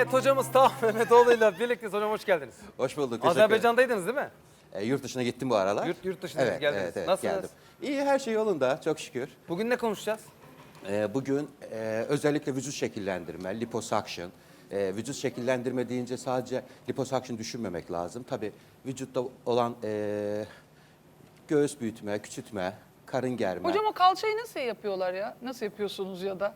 Evet hocamız Taha Mehmetoğlu ile birlikteyiz. Hocam hoş geldiniz. Hoş bulduk. teşekkür ederim. Azerbaycan'daydınız değil mi? E, yurt dışına gittim bu aralar. Yurt- yurt dışına geldiniz. Nasılsınız? geldim. İyi her şey yolunda çok şükür. Bugün ne konuşacağız? E, bugün e, özellikle vücut şekillendirme, liposuction. E, vücut şekillendirme deyince sadece liposuction düşünmemek lazım. Tabii vücutta olan e, göğüs büyütme, küçültme, karın germe. Hocam o kalçayı nasıl yapıyorlar ya? Nasıl yapıyorsunuz ya da?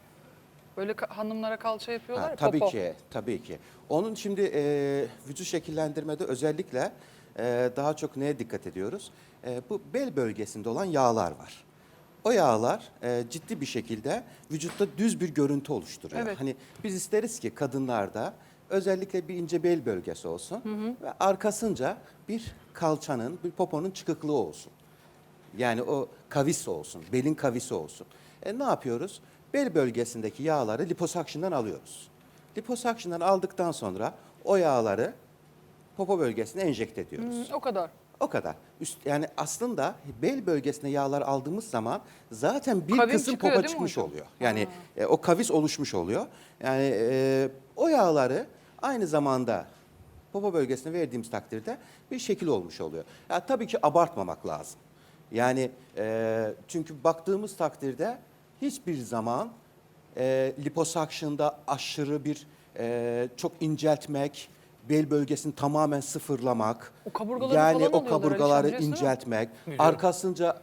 Böyle ka- hanımlara kalça yapıyorlar Ha, tabii popo. ki, tabii ki. Onun şimdi e, vücut şekillendirmede özellikle e, daha çok neye dikkat ediyoruz? E, bu bel bölgesinde olan yağlar var. O yağlar e, ciddi bir şekilde vücutta düz bir görüntü oluşturuyor. Evet. Hani biz isteriz ki kadınlarda özellikle bir ince bel bölgesi olsun ve arkasınca bir kalçanın, bir poponun çıkıklığı olsun. Yani o kavis olsun, belin kavisi olsun. E ne yapıyoruz? Bel bölgesindeki yağları liposuction'dan alıyoruz. Liposuction'dan aldıktan sonra o yağları popo bölgesine enjekte ediyoruz. Hı, o kadar. O kadar. Üst, yani aslında bel bölgesine yağlar aldığımız zaman zaten bir Kavim kısım çıkıyor mi çıkmış hocam? oluyor. Yani e, o kavis oluşmuş oluyor. Yani e, o yağları aynı zamanda popo bölgesine verdiğimiz takdirde bir şekil olmuş oluyor. Ya tabii ki abartmamak lazım. Yani e, çünkü baktığımız takdirde hiçbir zaman e, liposuction'da aşırı bir e, çok inceltmek, bel bölgesini tamamen sıfırlamak, O kaburgaları yani falan o alıyorlar kaburgaları Alişan, biliyorsun değil mi? inceltmek, arkasınca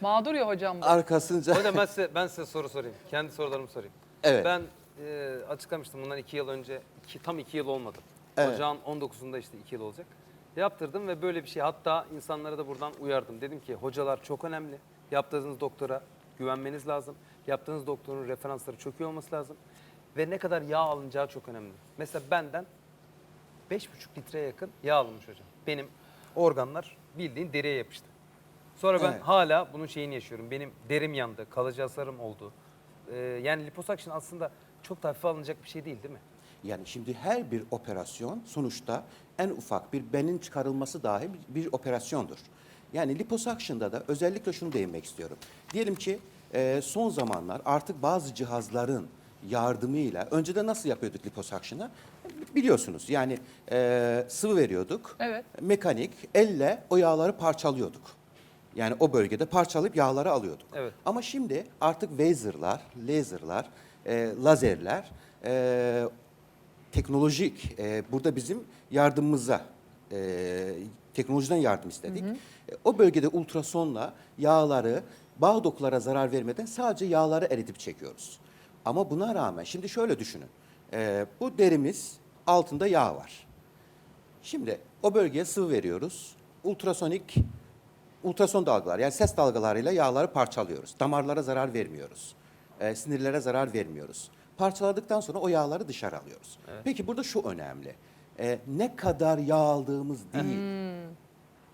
Mağdur ya hocam bu. arkasınca Hocam ben size, ben size soru sorayım. Kendi sorularımı sorayım. Evet. Ben e, açıklamıştım bundan iki yıl önce. iki- tam iki yıl olmadı. Evet. Ocağın 19'unda işte iki yıl olacak. Yaptırdım ve böyle bir şey hatta insanlara da buradan uyardım. Dedim ki hocalar çok önemli. Yaptığınız doktora güvenmeniz lazım. Yaptığınız doktorun referansları çok iyi olması lazım. Ve ne kadar yağ alınacağı çok önemli. Mesela benden 5,5 litreye yakın yağ alınmış hocam. Benim organlar bildiğin deriye yapıştı. Sonra ben Evet. hala bunun şeyini yaşıyorum. Benim derim yandı, kalıcı hasarım oldu. Ee, yani liposuction aslında çok da hafife alınacak bir şey değil değil mi? yani şimdi her bir operasyon sonuçta en ufak bir benin çıkarılması dahi bir, bir operasyondur. Yani liposuction'da da özellikle şunu değinmek istiyorum. Diyelim ki e, son zamanlar artık bazı cihazların yardımıyla önceden nasıl yapıyorduk liposuction'ı? Biliyorsunuz yani e, sıvı veriyorduk. Evet. Mekanik elle o yağları parçalıyorduk. Yani o bölgede parçalayıp yağları alıyorduk. Evet. Ama şimdi artık laserlar, laserlar, e, lazerler e, teknolojik e, burada bizim yardımımıza e, teknolojiden yardım istedik. E, o bölgede ultrasonla yağları bağ dokulara zarar vermeden sadece yağları eritip çekiyoruz. Ama buna rağmen şimdi şöyle düşünün. E, bu derimiz altında yağ var. Şimdi o bölgeye sıvı veriyoruz. Ultrasonik ultrason dalgalar yani ses dalgalarıyla yağları parçalıyoruz. Damarlara zarar vermiyoruz. Ee, sinirlere zarar vermiyoruz. Parçaladıktan sonra o yağları dışarı alıyoruz. Peki burada şu önemli. Ee, ne kadar yağ aldığımız değil,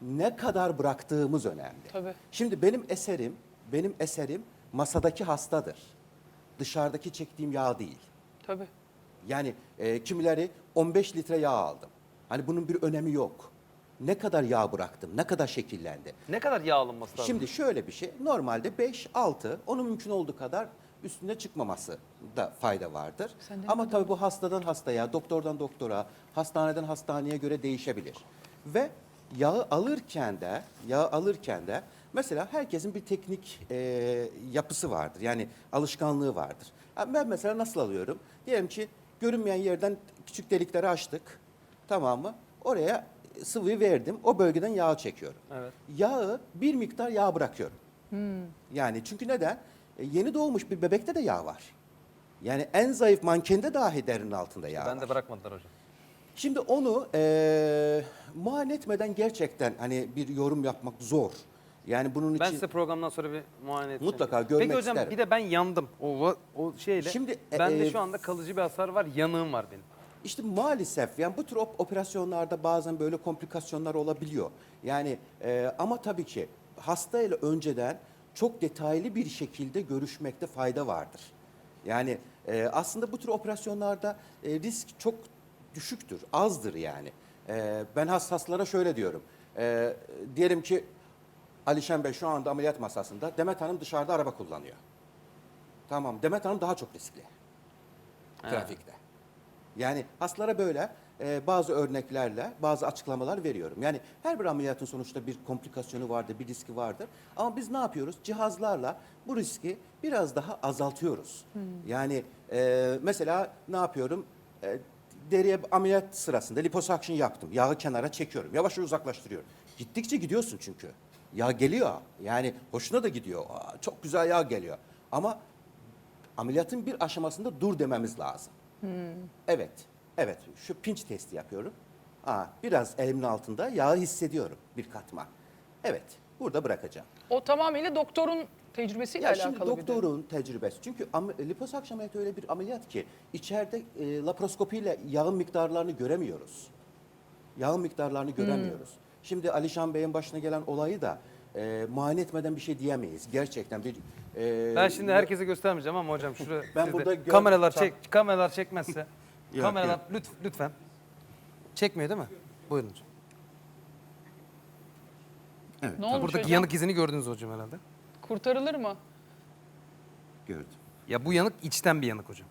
ne kadar bıraktığımız önemli. Tabii. Şimdi benim eserim, benim eserim masadaki hastadır. Dışarıdaki çektiğim yağ değil. Tabii. Yani e, kimileri 15 litre yağ aldım. Hani bunun bir önemi yok. Ne kadar yağ bıraktım, ne kadar şekillendi. Ne kadar yağ alınması lazım? Şimdi şöyle bir şey, normalde 5, 6, onun mümkün olduğu kadar üstüne çıkmaması da fayda vardır. Ama tabii bu hastadan hastaya, doktordan doktora, hastaneden hastaneye göre değişebilir. Ve yağı alırken de, yağı alırken de mesela herkesin bir teknik e, yapısı vardır. Yani alışkanlığı vardır. Ben mesela nasıl alıyorum? Diyelim ki görünmeyen yerden küçük delikleri açtık. Tamam mı? Oraya sıvıyı verdim. O bölgeden yağ çekiyorum. Evet. Yağı bir miktar yağ bırakıyorum. Yani çünkü neden? E, yeni doğmuş bir bebekte de yağ var. Yani en zayıf mankende dahi derinin altında yağ ben var. de bırakmadılar hocam. Şimdi onu e, muayene etmeden gerçekten hani bir yorum yapmak zor. Yani bunun Ben için size programdan sonra bir muayene edeceğim. Mutlaka görmek Peki hocam isterim. bir de ben yandım. O, o şeyle. Şimdi, bende e, şu anda kalıcı bir hasar var, yanığım var benim. İşte maalesef yani bu tür op- operasyonlarda bazen böyle komplikasyonlar olabiliyor. Yani e, ama tabii ki hastayla önceden çok detaylı bir şekilde görüşmekte fayda vardır. Yani e, aslında bu tür operasyonlarda e, risk çok düşüktür, azdır yani. E, ben hastalara şöyle diyorum. E, diyelim ki Alişen Bey şu anda ameliyat masasında, Demet Hanım dışarıda araba kullanıyor. Tamam, Demet Hanım daha çok riskli trafikte. Yani hastalara böyle e, bazı örneklerle bazı açıklamalar veriyorum. Yani her bir ameliyatın sonuçta bir komplikasyonu vardır, bir riski vardır. Ama biz ne yapıyoruz? Cihazlarla bu riski biraz daha azaltıyoruz. Yani e, mesela ne yapıyorum? E, deriye ameliyat sırasında liposuction yaptım. Yağı kenara çekiyorum. Yavaş yavaş uzaklaştırıyorum. Gittikçe gidiyorsun çünkü. Yağ geliyor. Yani hoşuna da gidiyor. Aa, çok güzel yağ geliyor. Ama ameliyatın bir aşamasında dur dememiz lazım. Evet, evet. Şu pinç testi yapıyorum. Aa, biraz elimin altında yağı hissediyorum bir katma. Evet, burada bırakacağım. O tamamıyla doktorun tecrübesiyle Ya alakalı şimdi bir de. doktorun tecrübesi. Çünkü am- liposakşam ameliyatı öyle bir ameliyat ki içeride e, laparoskopiyle yağın miktarlarını göremiyoruz. Yağın miktarlarını göremiyoruz. Şimdi Alişan Bey'in başına gelen olayı da e, muayene etmeden bir şey diyemeyiz. Gerçekten bir... e, Ben şimdi herkese göstermeyeceğim ama hocam şurada Ben burada kameralar çek kameralar çekmezse Yok, kameralar yok. lütfen lütfen çekmiyor değil mi? Buyurun hocam. Evet, Ne olmuş Buradaki hocam? yanık izini gördünüz hocam herhalde. Kurtarılır mı? gördüm, Ya bu yanık içten bir yanık hocam.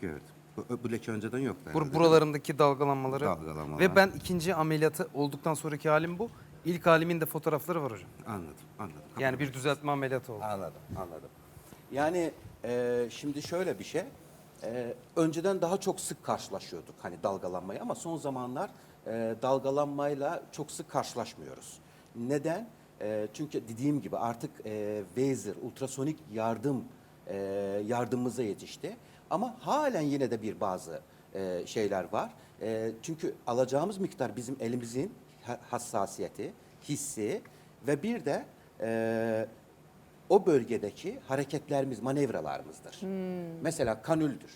gördüm. Bu, bu leke önceden yoktu. Bur buralarındaki dalgalanmaları. Dalgalanmalar. Ve ben ikinci ameliyatı olduktan sonraki halim bu. İlk halimin de fotoğrafları var hocam. Anladım, anladım. Yani bir düzeltme ameliyatı oldu. Anladım, anladım. Yani e, şimdi şöyle bir şey. E, önceden daha çok sık karşılaşıyorduk hani dalgalanmayı ama son zamanlar e, dalgalanmayla çok sık karşılaşmıyoruz. Neden? E, çünkü dediğim gibi artık e, Vaser, ultrasonik yardım e, yardımımıza yetişti. Ama halen yine de bir bazı e, şeyler var. E, çünkü alacağımız miktar bizim elimizin ha- hassasiyeti, hissi ve bir de e, o bölgedeki hareketlerimiz, manevralarımızdır. Mesela kanüldür.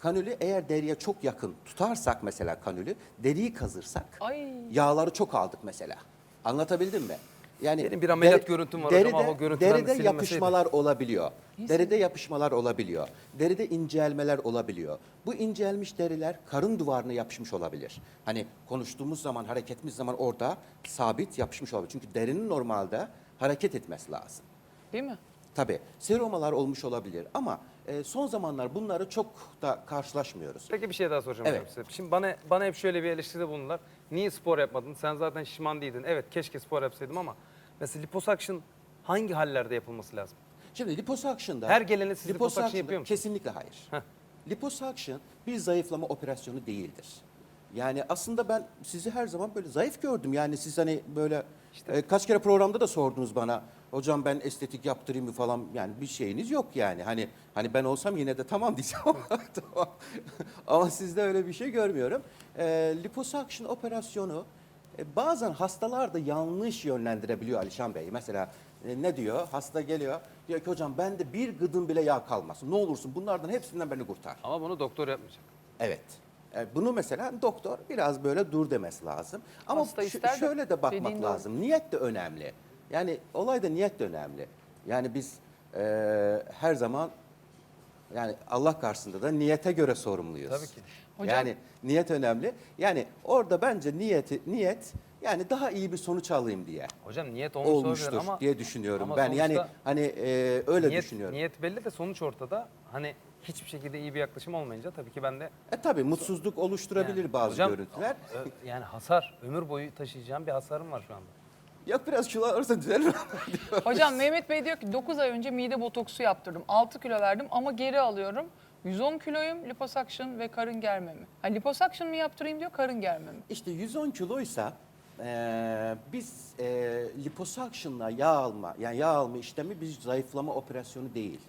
Kanülü eğer deriye çok yakın tutarsak mesela kanülü, deriyi kazırsak Ay. yağları çok aldık mesela. Anlatabildim mi? Yani Benim bir ameliyat görüntüm var hocam deride, ama o görüntüler de deride yapışmalar olabiliyor. İyi Deride yapışmalar olabiliyor. Deride incelmeler olabiliyor. Bu incelmiş deriler karın duvarına yapışmış olabilir. Hani konuştuğumuz zaman, hareketimiz zaman orada sabit yapışmış olabilir. Çünkü derinin normalde hareket etmesi lazım. Değil mi? Tabii seromalar olmuş olabilir ama e, son zamanlar bunları çok da karşılaşmıyoruz. Peki bir şey daha soracağım Evet. hocam size. Şimdi bana bana hep şöyle bir eleştiride bulundular. Niye spor yapmadın? Sen zaten şişmandıydın. Evet keşke spor yapsaydım ama mesela liposuction hangi hallerde yapılması lazım? Şimdi liposuction'da... Her gelene siz liposuction liposuction'da yapıyor musunuz? Kesinlikle hayır. Heh. Liposuction bir zayıflama operasyonu değildir. Yani aslında ben sizi her zaman böyle zayıf gördüm. Yani siz hani böyle e, kaç kere programda da sordunuz bana. Hocam ben estetik yaptırayım mı falan yani bir şeyiniz yok yani. Hani hani ben olsam yine de tamam diyeceğim ama tamam. ama sizde öyle bir şey görmüyorum. E, liposuction operasyonu e, bazen hastalar da yanlış yönlendirebiliyor Alişan Bey. Mesela e, ne diyor? Hasta geliyor. Diyor ki hocam bende bir gıdım bile yağ kalmasın. Ne olursun bunlardan hepsinden beni kurtar. Ama bunu doktor yapmayacak. Evet. E, Bunu mesela doktor biraz böyle dur demesi lazım. Ama Hasta ister de şöyle de bakmak dediğin doğru. lazım. Niyet de önemli. Yani olayda niyet de önemli. Yani biz e, her zaman yani Allah karşısında da niyete göre sorumluyuz. Tabii ki. Hocam- Yani niyet önemli. Yani orada bence niyeti niyet yani daha iyi bir sonuç alayım diye Hocam niyet olmuş olmuştur olabilir ama diye düşünüyorum. ama ben yani sonuçta hani e, öyle niyet, düşünüyorum. niyet belli de sonuç ortada. Hani hiçbir şekilde iyi bir yaklaşım olmayınca tabii ki ben de E tabii mutsuzluk oluşturabilir Yani bazı hocam, görüntüler. ö- yani hasar, ömür boyu taşıyacağım bir hasarım var şu anda. Yok biraz kilo alırsa düzelir. Hocam Mehmet Bey diyor ki 9 ay önce mide botoksu yaptırdım. 6 kilo verdim ama geri alıyorum. 110 kiloyum liposuction ve karın germe mi? Ha, liposuction mı yaptırayım diyor karın germe mi? İşte 110 kiloysa eee biz eee liposuction'la yağ alma, yani yağ alma işlemi bir zayıflama operasyonu değil.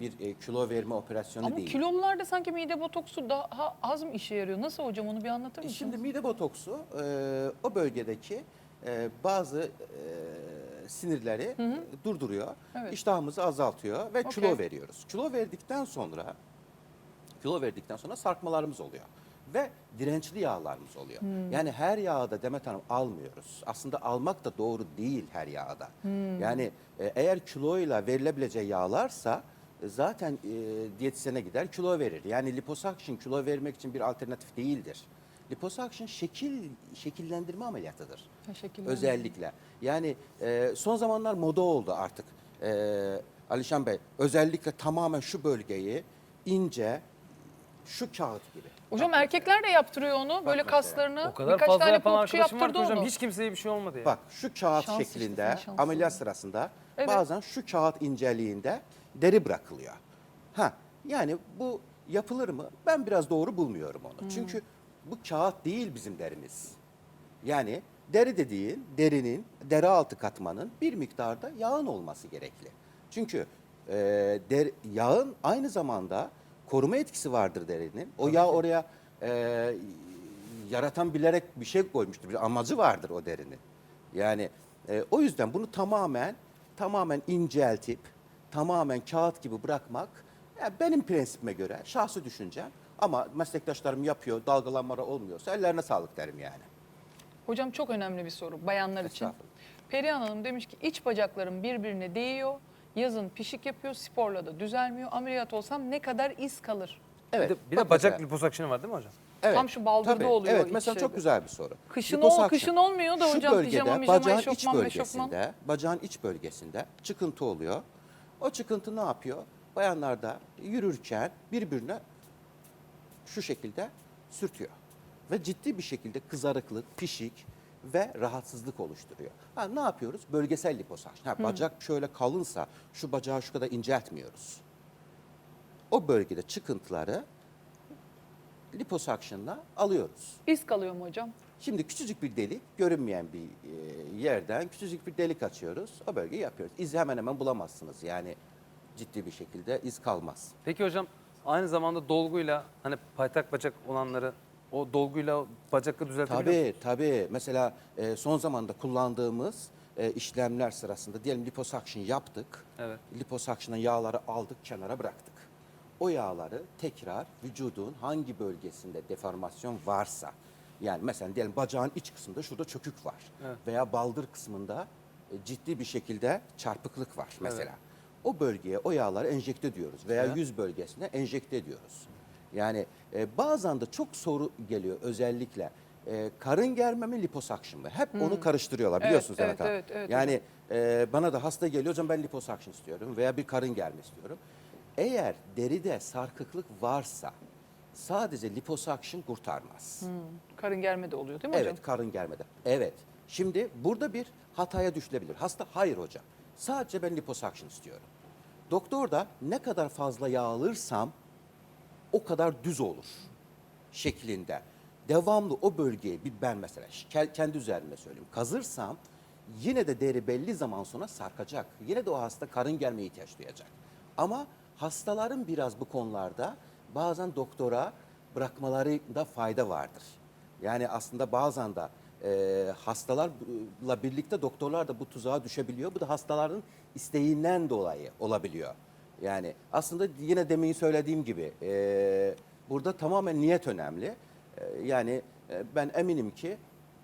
Bir e, kilo verme operasyonu Ama değil. kilolularda sanki mide botoksu daha az mı işe yarıyor? Nasıl hocam onu bir anlatır E mısınız? Şimdi mide botoksu eee, o bölgedeki eee, bazı eee, sinirleri durduruyor. Evet. iştahımızı azaltıyor ve Okey. kilo veriyoruz. Kilo verdikten sonra kilo verdikten sonra sarkmalarımız oluyor. Ve dirençli yağlarımız oluyor. Yani her yağda Demet Hanım almıyoruz. Aslında almak da doğru değil her yağda. Yani e, eğer kiloyla verilebileceği yağlarsa e, zaten e, diyetisyene gider kilo verir. Yani liposuction kilo vermek için bir alternatif değildir. Liposuction şekil şekillendirme ameliyatıdır. Teşekkürler. Özellikle. Yani e, son zamanlar moda oldu artık. E, Alişan Bey özellikle tamamen şu bölgeyi ince şu kağıt gibi. Hocam erkekler de yaptırıyor onu. Böyle mesela. kaslarını. O kadar Birkaç fazla tane yapan popçu arkadaşım var yaptırdı hocam onu. hiç kimseye bir şey olmadı ya. Bak şu kağıt Şans işte, şeklinde şanslısın. ameliyat sırasında Evet. bazen şu kağıt inceliğinde deri bırakılıyor. Ha yani bu yapılır mı? Ben biraz doğru bulmuyorum onu. Hmm. Çünkü bu kağıt değil bizim derimiz. Yani deri dediğin derinin deri altı katmanın bir miktarda yağın olması gerekli. Çünkü e, der, yağın aynı zamanda koruma etkisi vardır derinin. O yağ oraya e, yaratan bilerek bir şey koymuştur. Bir amacı vardır o derinin. Yani e, o yüzden bunu tamamen tamamen inceltip tamamen kağıt gibi bırakmak ya benim prensibime göre şahsi düşüncem ama meslektaşlarım yapıyor dalgalanmalar olmuyorsa ellerine sağlık derim yani. Hocam çok önemli bir soru bayanlar için. Perihan Hanım demiş ki iç bacaklarım birbirine değiyor. Yazın pişik yapıyor, sporla da düzelmiyor. Ameliyat olsam ne kadar iz kalır? Evet. Bir de, bir de bacak mesela- liposuction'ı var değil mi hocam? Evet. Tam şu baldırda Tabii, oluyor Evet mesela çok şeyde. güzel bir soru. Kışın ol- kışın olmuyor da Şu hocam, bölgede, pijama, mijama, bacağın iç bölgesinde, meşofman. bacağın iç bölgesinde çıkıntı oluyor. O çıkıntı ne yapıyor? Bayanlar da yürürken birbirine şu şekilde sürtüyor. Ve ciddi bir şekilde kızarıklık, pişik ve rahatsızlık oluşturuyor. Ha, ne yapıyoruz? Bölgesel liposakşın. Ha, bacak şöyle kalınsa şu bacağı şu kadar inceltmiyoruz. O bölgede çıkıntıları liposakşınla alıyoruz. İz kalıyor mu hocam? Şimdi küçücük bir delik, görünmeyen bir e, yerden küçücük bir delik açıyoruz. O bölgeyi yapıyoruz. İzi hemen hemen bulamazsınız. Yani ciddi bir şekilde iz kalmaz. Peki hocam aynı zamanda dolguyla hani paytak bacak olanları o dolguyla bacakla düzeltebiliyor musunuz? Tabii tabii. Mesela e, son zamanda kullandığımız e, işlemler sırasında diyelim liposuction yaptık. Evet. Liposuction'ın yağları aldık, kenara bıraktık. O yağları tekrar vücudun hangi bölgesinde deformasyon varsa yani mesela diyelim bacağın iç kısmında şurada çökük var Evet. veya baldır kısmında e, ciddi bir şekilde çarpıklık var mesela. O bölgeye o yağları enjekte ediyoruz veya Evet. yüz bölgesine enjekte ediyoruz. Yani e, bazen de çok soru geliyor özellikle e, karın germe mi liposuction mı? Hep onu karıştırıyorlar Evet, biliyorsunuz evet, Hanım. evet, evet Yani e, bana da hasta geliyor hocam ben liposuction istiyorum veya bir karın germe istiyorum. Eğer deride sarkıklık varsa sadece liposuction kurtarmaz. Karın germe de oluyor değil mi Evet hocam? karın germede. Evet. Şimdi burada bir hataya düşülebilir. Hasta hayır hocam. Sadece ben liposuction istiyorum. Doktor da ne kadar fazla yağ alırsam o kadar düz olur şeklinde. Devamlı o bölgeyi bir ben mesela ke- kendi üzerimde söyleyeyim. Kazırsam yine de deri belli zaman sonra sarkacak. Yine de o hasta karın germeye ihtiyaç duyacak. Ama hastaların biraz bu konularda bazen doktora bırakmalarında fayda vardır. Yani aslında bazen de e, hastalarla birlikte doktorlar da bu tuzağa düşebiliyor. Bu da hastaların isteğinden dolayı olabiliyor. Yani aslında yine demin söylediğim gibi e, burada tamamen niyet önemli. E, yani e, ben eminim ki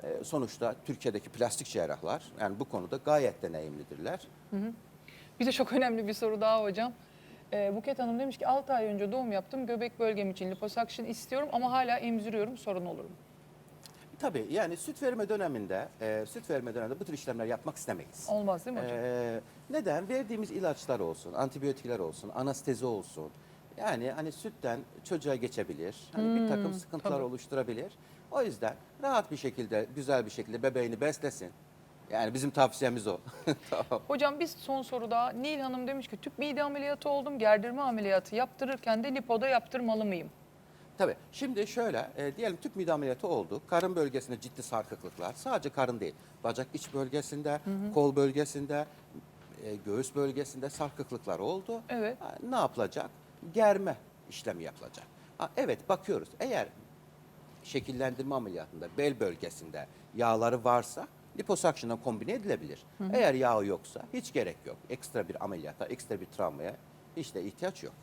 e, sonuçta Türkiye'deki plastik cerrahlar yani bu konuda gayet deneyimlidirler. Bir de çok önemli bir soru daha hocam. Ee, Buket Hanım demiş ki 6 ay önce doğum yaptım. Göbek bölgem için liposuction istiyorum ama hala emziriyorum. Sorun olur mu? Tabii yani süt verme döneminde, e, süt verme döneminde bu tür işlemler yapmak istemeyiz. Olmaz değil mi hocam? Ee, neden? Verdiğimiz ilaçlar olsun, antibiyotikler olsun, anestezi olsun. Yani hani sütten çocuğa geçebilir. Hani bir takım sıkıntılar tabii. oluşturabilir. O yüzden rahat bir şekilde, güzel bir şekilde bebeğini beslesin. Yani bizim tavsiyemiz o. tamam. Hocam biz son soru daha. Nil Hanım demiş ki tüp mide ameliyatı oldum. Gerdirme ameliyatı yaptırırken de lipoda yaptırmalı mıyım? Tabii. Şimdi şöyle, e, diyelim tüp mide ameliyatı oldu. Karın bölgesinde ciddi sarkıklıklar. Sadece karın değil. Bacak iç bölgesinde, kol bölgesinde, e, göğüs bölgesinde sarkıklıklar oldu. Evet. Ha, ne yapılacak? Germe işlemi yapılacak. Ha, evet bakıyoruz. Eğer şekillendirme ameliyatında bel bölgesinde yağları varsa liposuction'la kombine edilebilir. Eğer yağı yoksa hiç gerek yok. Ekstra bir ameliyata, ekstra bir travmaya hiç de ihtiyaç yok.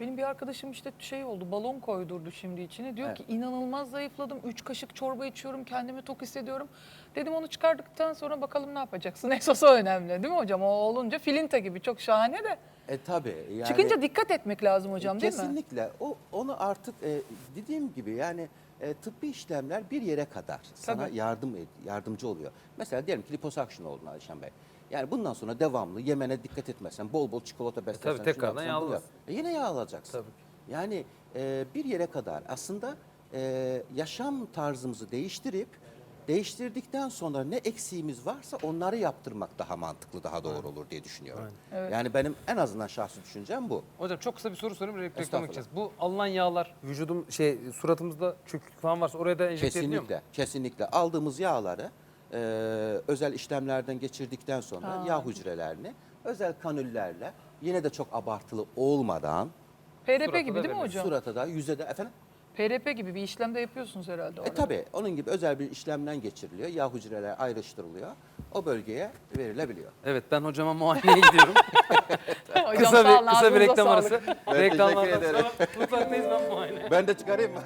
Benim bir arkadaşım işte şey oldu balon koydurdu şimdi içine. Diyor Evet. ki inanılmaz zayıfladım. Üç kaşık çorba içiyorum kendimi tok hissediyorum. Dedim onu çıkardıktan sonra bakalım ne yapacaksın. Esas o önemli değil mi hocam? O olunca filinta gibi çok şahane de. E tabii. Yani, Çıkınca dikkat etmek lazım hocam değil mi? Kesinlikle. O onu artık e, dediğim gibi yani e, tıbbi işlemler bir yere kadar sana Tabii. yardım ed- yardımcı oluyor. Mesela diyelim ki liposuction oldun Alişan Bey. Yani bundan sonra devamlı yemene dikkat etmezsen, bol bol çikolata beslersen. şunu tekrardan yapsan, yağ bunu alırsın. yap. E, yine yağ alacaksın. Tabii ki. Yani e, bir yere kadar aslında e, yaşam tarzımızı değiştirip değiştirdikten sonra ne eksiğimiz varsa onları yaptırmak daha mantıklı, daha doğru olur diye düşünüyorum. Evet. Yani benim en azından şahsi düşüncem bu. Hocam çok kısa bir soru sorayım. Reklam Estağfurullah. gideceğiz. Bu alınan yağlar vücudum şey suratımızda çöküklük falan varsa oraya da enjekte ediliyor mu? Kesinlikle, kesinlikle aldığımız yağları e, özel işlemlerden geçirdikten sonra Ha. yağ hücrelerini özel kanüllerle yine de çok abartılı olmadan PRP gibi değil mi hocam? surata da yüze de efendim PRP gibi bir işlemde yapıyorsunuz herhalde orada. E tabi onun gibi özel bir işlemden geçiriliyor. Yağ hücreler ayrıştırılıyor. O bölgeye verilebiliyor. Evet ben hocama muayeneye gidiyorum. Hocam kısa sağ olun, bir kısa bir ağzınıza reklam sağlık. arası. Reklamlardan teşekkür ederim. sonra mutfaktayız ben muayene. Ben de çıkarayım mı?